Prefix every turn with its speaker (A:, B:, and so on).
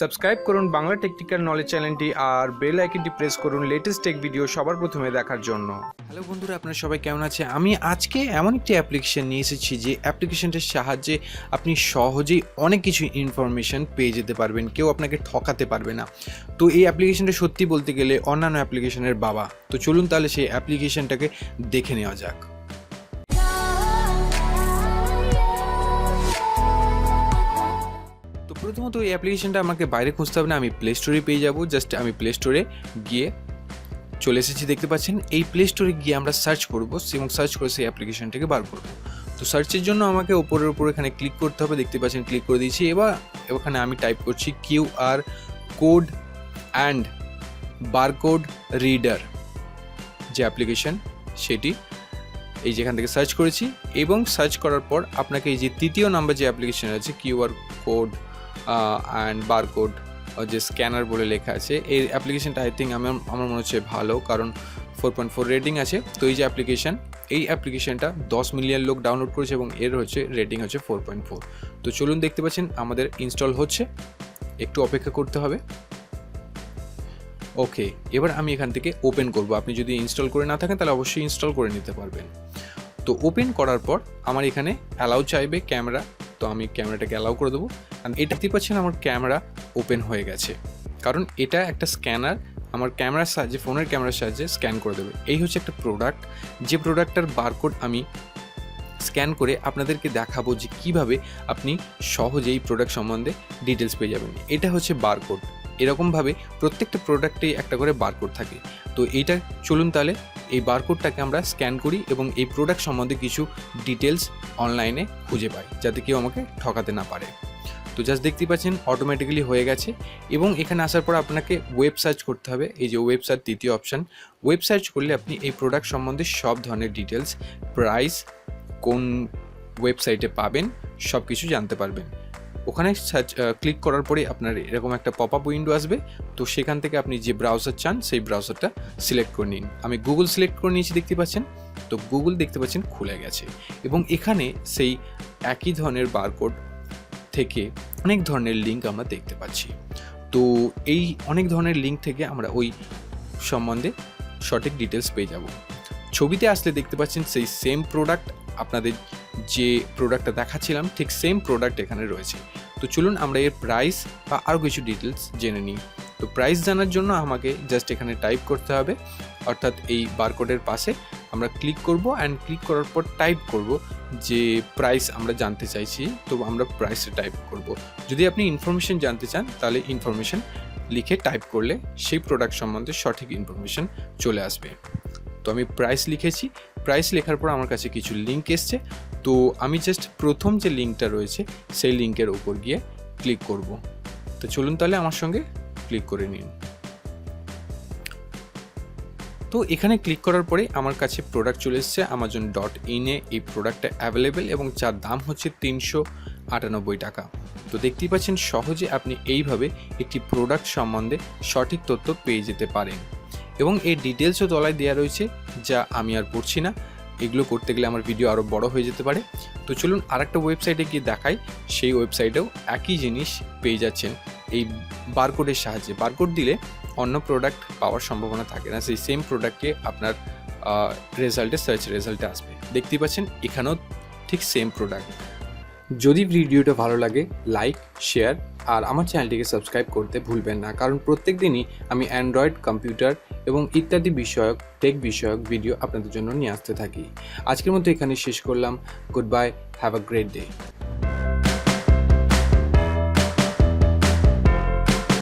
A: Subscribe করুন Bangla technical knowledge চ্যানেলটি আর বেল আইকনটি প্রেস করুন লেটেস্ট টেক ভিডিও সবার প্রথমে দেখার জন্য। হ্যালো বন্ধুরা, আপনারা সবাই কেমন আছে আমি আজকে এমন একটি অ্যাপ্লিকেশন নিয়ে এসেছি যে অ্যাপ্লিকেশনটির সাহায্যে আপনি সহজেই অনেক কিছু ইনফরমেশন পেয়ে যেতে পারবেন, কেউ আপনাকে ঠকাতে পারবে না। তো এই অ্যাপ্লিকেশনটা সত্যি বলতে গেলে অন্যান্য অ্যাপ্লিকেশনের বাবা। তো চলুন তাহলে সেই অ্যাপ্লিকেশনটাকে দেখে নেওয়া যাক। প্রথমত এই অ্যাপ্লিকেশনটা আমাকে বাইরে খুঁজতে হবে না, আমি প্লে স্টোরে পেয়ে যাব। জাস্ট আমি প্লে স্টোরে গিয়ে চলে এসেছি, দেখতে পাচ্ছেন। এই প্লে স্টোরে গিয়ে আমরা সার্চ করব এবং সার্চ করে সেই অ্যাপ্লিকেশনটাকে বার করব। তো সার্চের জন্য আমাকে ওপরের উপর এখানে ক্লিক করতে হবে, দেখতে পাচ্ছেন ক্লিক করে দিয়েছি। এবার ওখানে আমি টাইপ করছি Q R code and barcode reader যে অ্যাপ্লিকেশন সেটি। এই যেখান থেকে সার্চ করেছি এবং সার্চ করার পর আপনাকে এই যে তৃতীয় নাম্বার যে অ্যাপ্লিকেশন আছে কিউআর কোড অ্যান্ড বারকোড যে স্ক্যানার বলে লেখা আছে, এই অ্যাপ্লিকেশনটা আই থিঙ্ক আমার আমার মনে হচ্ছে ভালো, কারণ ফোর পয়েন্ট ফোর রেটিং আছে। তো এই যে অ্যাপ্লিকেশন এই অ্যাপ্লিকেশনটা দশ মিলিয়ন লোক ডাউনলোড করেছে এবং এর হচ্ছে রেটিং হচ্ছে ফোর পয়েন্ট ফোর তো চলুন দেখতে পাচ্ছেন, আমাদের ইনস্টল হচ্ছে। একটু অপেক্ষা করতে হবে। ওকে, এবার আমি এখান থেকে ওপেন করব। আপনি যদি ইনস্টল করে না থাকেন, তাহলে অবশ্যই ইনস্টল করে নিতে পারবেন। তো ওপেন করার পর আমার এখানে অ্যালাউ চাইবে ক্যামেরা তো আমি ক্যামেরাটাকে অ্যালাউ করে দেবো। আর এটা দেখতে পাচ্ছেন আমার ক্যামেরা ওপেন হয়ে গেছে। কারণ এটা একটা স্ক্যানার আমার ক্যামেরার সাহায্যে, ফোনের ক্যামেরার সাহায্যে স্ক্যান করে দেবে। এই হচ্ছে একটা প্রোডাক্ট যে প্রোডাক্টটার বারকোড আমি স্ক্যান করে আপনাদেরকে দেখাবো যে কীভাবে আপনি সহজেই প্রোডাক্ট সম্বন্ধে ডিটেলস পেয়ে যাবেন। এটা হচ্ছে বারকোড এরকমভাবে প্রত্যেকটা প্রোডাক্টেই একটা করে বারকোড থাকে। তো এইটা চলুন তাহলে এই বারকোডটাকে আমরা স্ক্যান করি এবং এই প্রোডাক্ট সম্বন্ধে কিছু ডিটেলস অনলাইনে খুঁজে পাই, যাতে কেউ আমাকে ঠকাতে না পারে। তো জাস্ট দেখতে পাচ্ছেন অটোমেটিক্যালি হয়ে গেছে এবং এখানে আসার পর আপনাকে ওয়েব সার্চ করতে হবে। এই যে ওয়েব সার্চ তৃতীয় অপশান ওয়েব সার্চ করলে আপনি এই প্রোডাক্ট সম্বন্ধে সব ধরনের ডিটেলস প্রাইস কোন ওয়েবসাইটে পাবেন সব কিছু জানতে পারবেন। ওখানে সার্চ ক্লিক করার পরে আপনার এরকম একটা পপ আপ উইন্ডো আসবে। তো সেখান থেকে আপনি যে ব্রাউজার চান, সেই ব্রাউজারটা সিলেক্ট করে নিন। আমি গুগল সিলেক্ট করে নিয়েছি, দেখতে পাচ্ছেন? তো গুগল দেখতে পাচ্ছেন, খুলে গেছে। এবং এখানে সেই একই ধরনের বারকোড থেকে অনেক ধরনের লিঙ্ক আমরা দেখতে পাচ্ছি। তো এই অনেক ধরনের লিঙ্ক থেকে আমরা ওই সম্বন্ধে সঠিক ডিটেলস পেয়ে যাব। ছবিতে আসলে দেখতে পাচ্ছেন, সেই সেম প্রোডাক্ট আপনাদের যে প্রোডাক্টটা দেখাচ্ছিলাম, ঠিক সেম প্রোডাক্ট এখানে রয়েছে। তো চলুন আমরা এর প্রাইস বা আরও কিছু ডিটেলস জেনে নিই। তো প্রাইস জানার জন্য আমাকে জাস্ট এখানে টাইপ করতে হবে। অর্থাৎ এই বারকোডের পাশে আমরা ক্লিক করব অ্যান্ড ক্লিক করার পর টাইপ করব যে প্রাইস আমরা জানতে চাইছি, তো আমরা প্রাইসে টাইপ করব। যদি আপনি ইনফরমেশন জানতে চান, তাহলে ইনফরমেশন লিখে টাইপ করলে সেই প্রোডাক্ট সম্বন্ধে সঠিক ইনফরমেশন চলে আসবে। তো আমি প্রাইস লিখেছি। প্রাইস লেখার পর আমার কাছে কিছু লিঙ্ক এসছে। তো আমি জাস্ট প্রথম যে লিঙ্কটা রয়েছে, সেই লিঙ্কের ওপর গিয়ে ক্লিক করব। তো চলুন তাহলে আমার সঙ্গে ক্লিক করে নিন। তো এখানে ক্লিক করার পরে আমার কাছে প্রোডাক্ট চলে এসছে আমাজন ডট ইনে এই প্রোডাক্টটা অ্যাভেলেবেল এবং যার দাম হচ্ছে তিনশো আটানব্বই টাকা। তো দেখতেই পাচ্ছেন, সহজে আপনি এইভাবে একটি প্রোডাক্ট সম্বন্ধে সঠিক তথ্য পেয়ে যেতে পারেন। এবং এই ডিটেলসও তলায় দেওয়া রয়েছে, যা আমি আর পড়ছি না। এগুলো করতে গেলে আমার ভিডিও আরও বড় হয়ে যেতে পারে। তো চলুন আরেকটা ওয়েবসাইটে গিয়ে দেখাই। সেই ওয়েবসাইটেও একই জিনিস পেয়ে যাচ্ছেন। এই বারকোডের সাহায্যে। বারকোড দিলে অন্য প্রোডাক্ট পাওয়ার সম্ভাবনা থাকে না। সেই সেম প্রোডাক্টকে আপনার রেজাল্টে সার্চ রেজাল্টে আসবে। দেখতেই পাচ্ছেন, এখানেও ঠিক সেম প্রোডাক্ট যদি ভিডিওটা ভালো লাগে লাইক শেয়ার আর আমার চ্যানেলটিকে সাবস্ক্রাইব করতে ভুলবেন না, কারণ প্রত্যেক দিনই আমি অ্যান্ড্রয়েড কম্পিউটার এবং ইত্যাদি বিষয়ক টেক বিষয়ক ভিডিও আপনাদের জন্য নিয়ে আসতে থাকি। আজকের মতো এখানে শেষ করলাম। Good bye have a great day